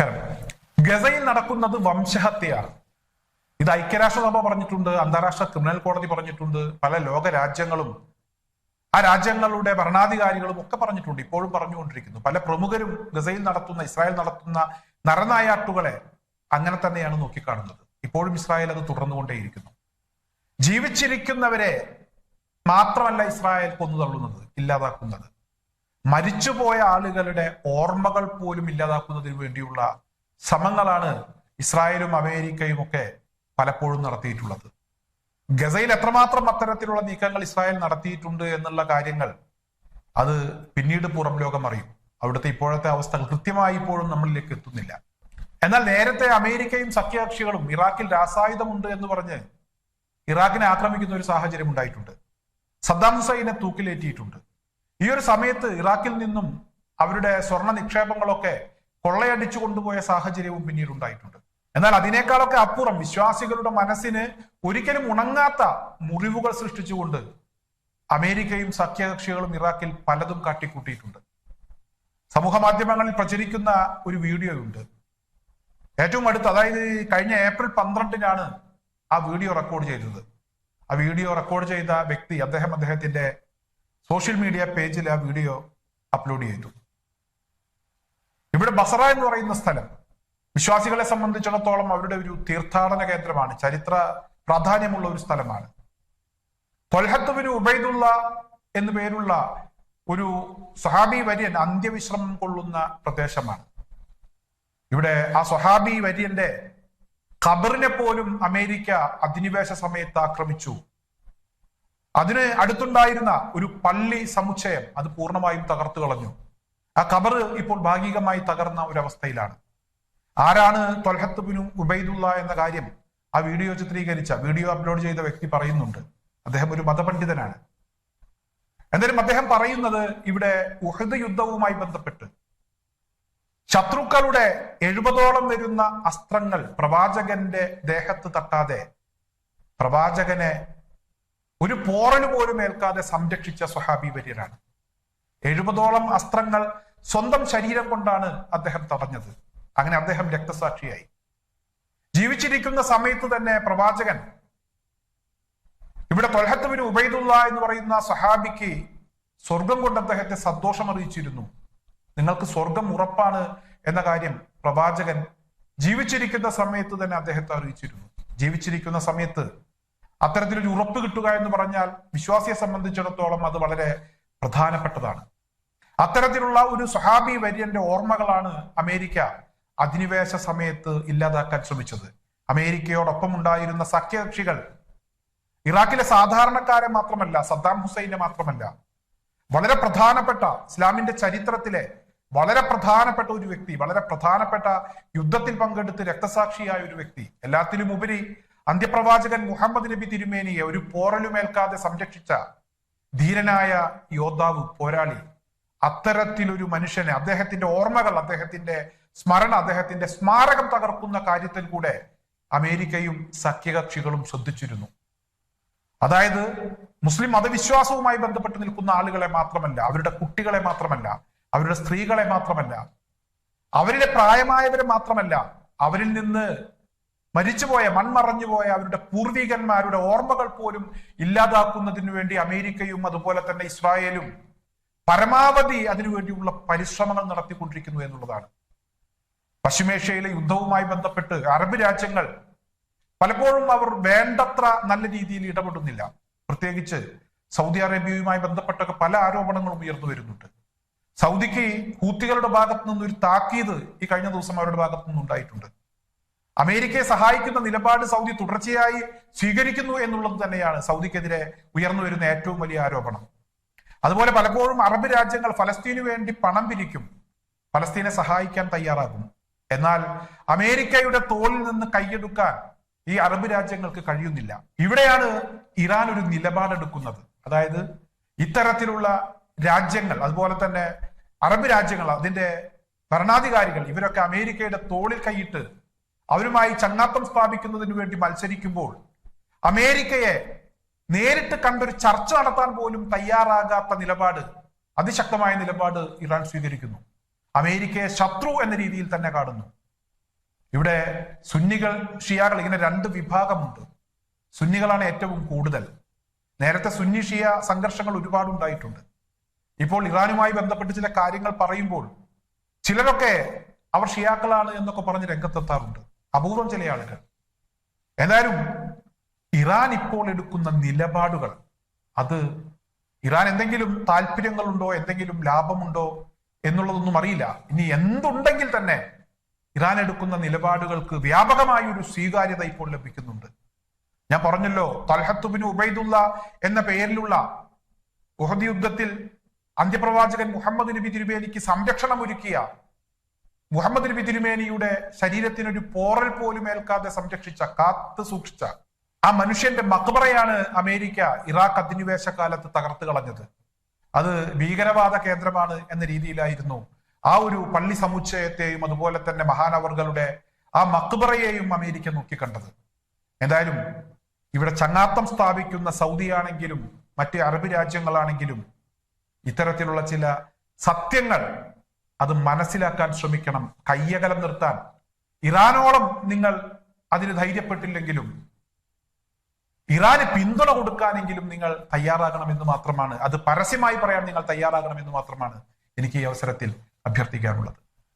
നമസ്കാരം. ഗസയിൽ നടക്കുന്നത് വംശഹത്യയാണ്. ഇത് ഐക്യരാഷ്ട്രസഭ പറഞ്ഞിട്ടുണ്ട് അന്താരാഷ്ട്ര ക്രിമിനൽ കോടതി പറഞ്ഞിട്ടുണ്ട് പല ലോക രാജ്യങ്ങളും ആ രാജ്യങ്ങളുടെ ഭരണാധികാരികളും ഒക്കെ പറഞ്ഞിട്ടുണ്ട് ഇപ്പോഴും പറഞ്ഞുകൊണ്ടിരിക്കുന്നു. പല പ്രമുഖരും ഗസയിൽ നടത്തുന്ന ഇസ്രായേൽ നടത്തുന്ന നരനായാട്ടുകളെ അങ്ങനെ തന്നെയാണ് നോക്കിക്കാണുന്നത്. ഇപ്പോഴും ഇസ്രായേൽ അത് തുടർന്നുകൊണ്ടേയിരിക്കുന്നു. ജീവിച്ചിരിക്കുന്നവരെ മാത്രമല്ല ഇസ്രായേൽ കൊന്നു തള്ളുന്നത് ഇല്ലാതാക്കുന്നത്. മരിച്ചുപോയ ആളുകളുടെ ഓർമ്മകൾ പോലും ഇല്ലാതാക്കുന്നതിന് വേണ്ടിയുള്ള ശ്രമങ്ങളാണ് ഇസ്രായേലും അമേരിക്കയും ഒക്കെ പലപ്പോഴും നടത്തിയിട്ടുള്ളത്. ഗസയിൽ എത്രമാത്രം അത്തരത്തിലുള്ള നീക്കങ്ങൾ ഇസ്രായേൽ നടത്തിയിട്ടുണ്ട് എന്നുള്ള കാര്യങ്ങൾ അത് പിന്നീട് പുറം ലോകം അറിയും. അവിടുത്തെ ഇപ്പോഴത്തെ അവസ്ഥകൾ കൃത്യമായി ഇപ്പോഴും നമ്മളിലേക്ക് എത്തുന്നില്ല. എന്നാൽ നേരത്തെ അമേരിക്കയും സഖ്യകക്ഷികളും ഇറാഖിൽ രാസായുധമുണ്ട് എന്ന് പറഞ്ഞ് ഇറാഖിനെ ആക്രമിക്കുന്ന ഒരു സാഹചര്യം ഉണ്ടായിട്ടുണ്ട്. സദ്ദാം ഹുസൈനെ തൂക്കിലേറ്റിയിട്ടുണ്ട്. ഈ ഒരു സമയത്ത് ഇറാഖിൽ നിന്നും അവരുടെ സ്വർണ നിക്ഷേപങ്ങളൊക്കെ കൊള്ളയടിച്ചു കൊണ്ടുപോയ സാഹചര്യവും പിന്നീട് ഉണ്ടായിട്ടുണ്ട്. എന്നാൽ അതിനേക്കാളൊക്കെ അപ്പുറം വിശ്വാസികളുടെ മനസ്സിന് ഒരിക്കലും ഉണങ്ങാത്ത മുറിവുകൾ സൃഷ്ടിച്ചുകൊണ്ട് അമേരിക്കയും സഖ്യകക്ഷികളും ഇറാഖിൽ പലതും കാട്ടിക്കൂട്ടിയിട്ടുണ്ട്. സമൂഹ മാധ്യമങ്ങളിൽ പ്രചരിക്കുന്ന ഒരു വീഡിയോ ഉണ്ട് ഏറ്റവും അടുത്ത് അതായത് കഴിഞ്ഞ ഏപ്രിൽ പന്ത്രണ്ടിനാണ് ആ വീഡിയോ റെക്കോർഡ് ചെയ്തത്. ആ വീഡിയോ റെക്കോർഡ് ചെയ്ത വ്യക്തി അദ്ദേഹം അദ്ദേഹത്തിന്റെ സോഷ്യൽ മീഡിയ പേജിൽ ആ വീഡിയോ അപ്ലോഡ് ചെയ്തു. ഇവിടെ ബസറ എന്ന് പറയുന്ന സ്ഥലം വിശ്വാസികളെ സംബന്ധിച്ചിടത്തോളം അവരുടെ ഒരു തീർത്ഥാടന കേന്ദ്രമാണ്. ചരിത്ര പ്രാധാന്യമുള്ള ഒരു സ്ഥലമാണ്. തൊൽഹത്തുവിന് ഉബൈദുള്ള എന്നു പേരുള്ള ഒരു സ്വഹാബി വര്യൻ അന്ത്യവിശ്രമം കൊള്ളുന്ന പ്രദേശമാണ്. ഇവിടെ ആ സ്വഹാബി വര്യന്റെ ഖബറിനെ പോലും അമേരിക്ക അധിനിവേശ സമയത്ത് ആക്രമിച്ചു. അതിന് അടുത്തുണ്ടായിരുന്ന ഒരു പള്ളി സമുച്ചയം അത് പൂർണമായും തകർത്തു കളഞ്ഞു. ആ കബർ ഇപ്പോൾ ഭാഗികമായി തകർന്ന ഒരു അവസ്ഥയിലാണ് ആരാണ് തൊൽഹത്തുബിനും ഉബൈദുള്ള എന്ന കാര്യം ആ വീഡിയോ ചിത്രീകരിച്ച വീഡിയോ അപ്ലോഡ് ചെയ്ത വ്യക്തി പറയുന്നുണ്ട്. അദ്ദേഹം ഒരു മതപണ്ഡിതനാണ്. എന്തായാലും അദ്ദേഹം പറയുന്നത് ഇവിടെ ഉഹദ് യുദ്ധവുമായി ബന്ധപ്പെട്ട്. ശത്രുക്കളുടെ എഴുപതോളം വരുന്ന അസ്ത്രങ്ങൾ പ്രവാചകന്റെ ദേഹത്ത് തട്ടാതെ പ്രവാചകനെ ഒരു പോറന് പോലും ഏൽക്കാതെ സംരക്ഷിച്ച സ്വഹാബി വര്യരാണ് എഴുപതോളം അസ്ത്രങ്ങൾ സ്വന്തം ശരീരം കൊണ്ടാണ് അദ്ദേഹം തടഞ്ഞത്. അങ്ങനെ അദ്ദേഹം രക്തസാക്ഷിയായി. ജീവിച്ചിരിക്കുന്ന സമയത്ത് തന്നെ പ്രവാചകൻ ഇവിടെ തൊലഹത്തുവിന് ഉബൈദുള്ള എന്ന് പറയുന്ന സഹാബിക്ക് സ്വർഗം കൊണ്ട് അദ്ദേഹത്തെ സന്തോഷം അറിയിച്ചിരുന്നു നിങ്ങൾക്ക് സ്വർഗം ഉറപ്പാണ് എന്ന കാര്യം പ്രവാചകൻ ജീവിച്ചിരിക്കുന്ന സമയത്ത് തന്നെ അദ്ദേഹത്തെ അറിയിച്ചിരുന്നു. ജീവിച്ചിരിക്കുന്ന സമയത്ത് അത്തരത്തിലൊരു ഉറപ്പ് കിട്ടുക എന്ന് പറഞ്ഞാൽ വിശ്വാസിയെ സംബന്ധിച്ചിടത്തോളം അത് വളരെ പ്രധാനപ്പെട്ടതാണ്. അത്തരത്തിലുള്ള ഒരു സഹാബി വര്യന്റെ ഓർമ്മകളാണ് അമേരിക്ക അധിനിവേശ സമയത്ത് ഇല്ലാതാക്കാൻ ശ്രമിച്ചത്. അമേരിക്കയോടൊപ്പം ഉണ്ടായിരുന്ന സഖ്യകക്ഷികൾ. ഇറാഖിലെ സാധാരണക്കാരെ മാത്രമല്ല സദ്ദാം ഹുസൈനെ മാത്രമല്ല. വളരെ പ്രധാനപ്പെട്ട ഇസ്ലാമിന്റെ ചരിത്രത്തിലെ വളരെ പ്രധാനപ്പെട്ട ഒരു വ്യക്തി വളരെ പ്രധാനപ്പെട്ട യുദ്ധത്തിൽ പങ്കെടുത്ത് രക്തസാക്ഷിയായ ഒരു വ്യക്തി. എല്ലാത്തിലും ഉപരി അന്ത്യപ്രവാചകൻ മുഹമ്മദ് നബി തിരുമേനിയെ ഒരു പോറലുമേൽക്കാതെ സംരക്ഷിച്ച ധീരനായ യോദ്ധാവ് പോരാളി അത്തരത്തിലൊരു മനുഷ്യനെ അദ്ദേഹത്തിന്റെ ഓർമ്മകൾ അദ്ദേഹത്തിന്റെ സ്മരണ അദ്ദേഹത്തിന്റെ സ്മാരകം തകർക്കുന്ന കാര്യത്തിൽ കൂടെ അമേരിക്കയും സഖ്യകക്ഷികളും ശ്രദ്ധിച്ചിരുന്നു. അതായത് മുസ്ലിം മതവിശ്വാസവുമായി ബന്ധപ്പെട്ട് നിൽക്കുന്ന ആളുകളെ മാത്രമല്ല അവരുടെ കുട്ടികളെ മാത്രമല്ല അവരുടെ സ്ത്രീകളെ മാത്രമല്ല അവരിലെ പ്രായമായവരെ മാത്രമല്ല അവരിൽ നിന്ന് മരിച്ചുപോയ മൺമറഞ്ഞുപോയ അവരുടെ പൂർവികന്മാരുടെ ഓർമ്മകൾ പോലും ഇല്ലാതാക്കുന്നതിന് വേണ്ടി അമേരിക്കയും അതുപോലെ തന്നെ ഇസ്രായേലും പരമാവധി അതിനുവേണ്ടിയുള്ള പരിശ്രമങ്ങൾ നടത്തിക്കൊണ്ടിരിക്കുന്നു എന്നുള്ളതാണ്. പശ്ചിമേഷ്യയിലെ യുദ്ധവുമായി ബന്ധപ്പെട്ട് അറബ് രാജ്യങ്ങൾ പലപ്പോഴും അവർ വേണ്ടത്ര നല്ല രീതിയിൽ ഇടപെടുന്നില്ല. പ്രത്യേകിച്ച് സൗദി അറേബ്യയുമായി ബന്ധപ്പെട്ടൊക്കെ പല ആരോപണങ്ങളും ഉയർന്നു വരുന്നുണ്ട്. സൗദിക്ക് ഹൂത്തികളുടെ ഭാഗത്തു നിന്ന് ഒരു താക്കീത് ഈ കഴിഞ്ഞ ദിവസം അവരുടെ ഭാഗത്തു നിന്ന് ഉണ്ടായിട്ടുണ്ട് അമേരിക്കയെ സഹായിക്കുന്ന നിലപാട് സൗദി തുടർച്ചയായി സ്വീകരിക്കുന്നു എന്നുള്ളത് തന്നെയാണ് സൗദിക്കെതിരെ ഉയർന്നു വരുന്ന ഏറ്റവും വലിയ ആരോപണം. അതുപോലെ പലപ്പോഴും അറബ് രാജ്യങ്ങൾ ഫലസ്തീനു വേണ്ടി പണം പിരിക്കും. ഫലസ്തീനെ സഹായിക്കാൻ തയ്യാറാകും. എന്നാൽ അമേരിക്കയുടെ തോളിൽ നിന്ന് കൈയെടുക്കാൻ ഈ അറബ് രാജ്യങ്ങൾക്ക് കഴിയുന്നില്ല. ഇവിടെയാണ് ഇറാൻ ഒരു നിലപാടെടുക്കുന്നത്. അതായത് ഇത്തരത്തിലുള്ള രാജ്യങ്ങൾ അതുപോലെ തന്നെ അറബ് രാജ്യങ്ങൾ അതിന്റെ ഭരണാധികാരികൾ ഇവരൊക്കെ അമേരിക്കയുടെ തോളിൽ കൈയിട്ട് അവരുമായി ചങ്ങാത്തം സ്ഥാപിക്കുന്നതിന് വേണ്ടി മത്സരിക്കുമ്പോൾ അമേരിക്കയെ നേരിട്ട് കണ്ടൊരു ചർച്ച നടത്താൻ പോലും തയ്യാറാകാത്ത നിലപാട് അതിശക്തമായ നിലപാട് ഇറാൻ സ്വീകരിക്കുന്നു. അമേരിക്കയെ ശത്രു എന്ന രീതിയിൽ തന്നെ കാണുന്നു. ഇവിടെ സുന്നികൾ ഷിയാകൾ ഇങ്ങനെ രണ്ട് വിഭാഗമുണ്ട്. സുന്നികളാണ് ഏറ്റവും കൂടുതൽ. നേരത്തെ സുന്നി ഷിയ സംഘർഷങ്ങൾ ഒരുപാട് ഉണ്ടായിട്ടുണ്ട്. ഇപ്പോൾ ഇറാനുമായി ബന്ധപ്പെട്ട് ചില കാര്യങ്ങൾ പറയുമ്പോൾ ചിലരൊക്കെ അവർ ഷിയാക്കളാണ് എന്നൊക്കെ പറഞ്ഞ് രംഗത്തെത്താറുണ്ട്. അപൂർവം ചില ആളുകൾ. എന്തായാലും ഇറാൻ ഇപ്പോൾ എടുക്കുന്ന നിലപാടുകൾ അത് ഇറാൻ എന്തെങ്കിലും താല്പര്യങ്ങളുണ്ടോ എന്തെങ്കിലും ലാഭമുണ്ടോ എന്നുള്ളതൊന്നും അറിയില്ല. ഇനി എന്തുണ്ടെങ്കിൽ തന്നെ ഇറാൻ എടുക്കുന്ന നിലപാടുകൾക്ക് വ്യാപകമായ ഒരു സ്വീകാര്യത ഇപ്പോൾ ലഭിക്കുന്നുണ്ട്. ഞാൻ പറഞ്ഞല്ലോ തൽഹത്തുബിന് ഉബൈദുള്ള എന്ന പേരിലുള്ള ഉഹദ് യുദ്ധത്തിൽ അന്ത്യപ്രവാചകൻ മുഹമ്മദ് നബി തിരുവേലിക്ക് സംരക്ഷണം ഒരുക്കിയ മുഹമ്മദ് നബി തിരുമേനിയുടെ ശരീരത്തിനൊരു പോറൽ പോലും ഏൽക്കാതെ സംരക്ഷിച്ച കാത്തു സൂക്ഷിച്ച ആ മനുഷ്യന്റെ മക്ബറയാണ് അമേരിക്ക ഇറാഖ് അധിനിവേശ കാലത്ത് തകർത്ത് കളഞ്ഞത്. അത് ഭീകരവാദ കേന്ദ്രമാണ് എന്ന രീതിയിലായിരുന്നു ആ ഒരു പള്ളി സമുച്ചയത്തെയും അതുപോലെ തന്നെ മഹാനവറുകളുടെ ആ മക്ബറയെയും അമേരിക്ക നോക്കിക്കണ്ടത്. എന്തായാലും ഇവിടെ ചങ്ങാത്തം സ്ഥാപിക്കുന്ന സൗദിയാണെങ്കിലും മറ്റ് അറബ് രാജ്യങ്ങളാണെങ്കിലും ഇത്തരത്തിലുള്ള ചില സത്യങ്ങൾ അത് മനസ്സിലാക്കാൻ ശ്രമിക്കണം കയ്യകലം നിർത്താൻ. ഇറാനോളം നിങ്ങൾ അതിന് ധൈര്യപ്പെട്ടില്ലെങ്കിലും ഇറാന് പിന്തുണ കൊടുക്കാനെങ്കിലും നിങ്ങൾ തയ്യാറാകണം എന്ന് മാത്രമാണ്. അത് പരസ്യമായി പറയാൻ നിങ്ങൾ തയ്യാറാകണം എന്ന് മാത്രമാണ് എനിക്ക് ഈ അവസരത്തിൽ അഭ്യർത്ഥിക്കാനുള്ളത്.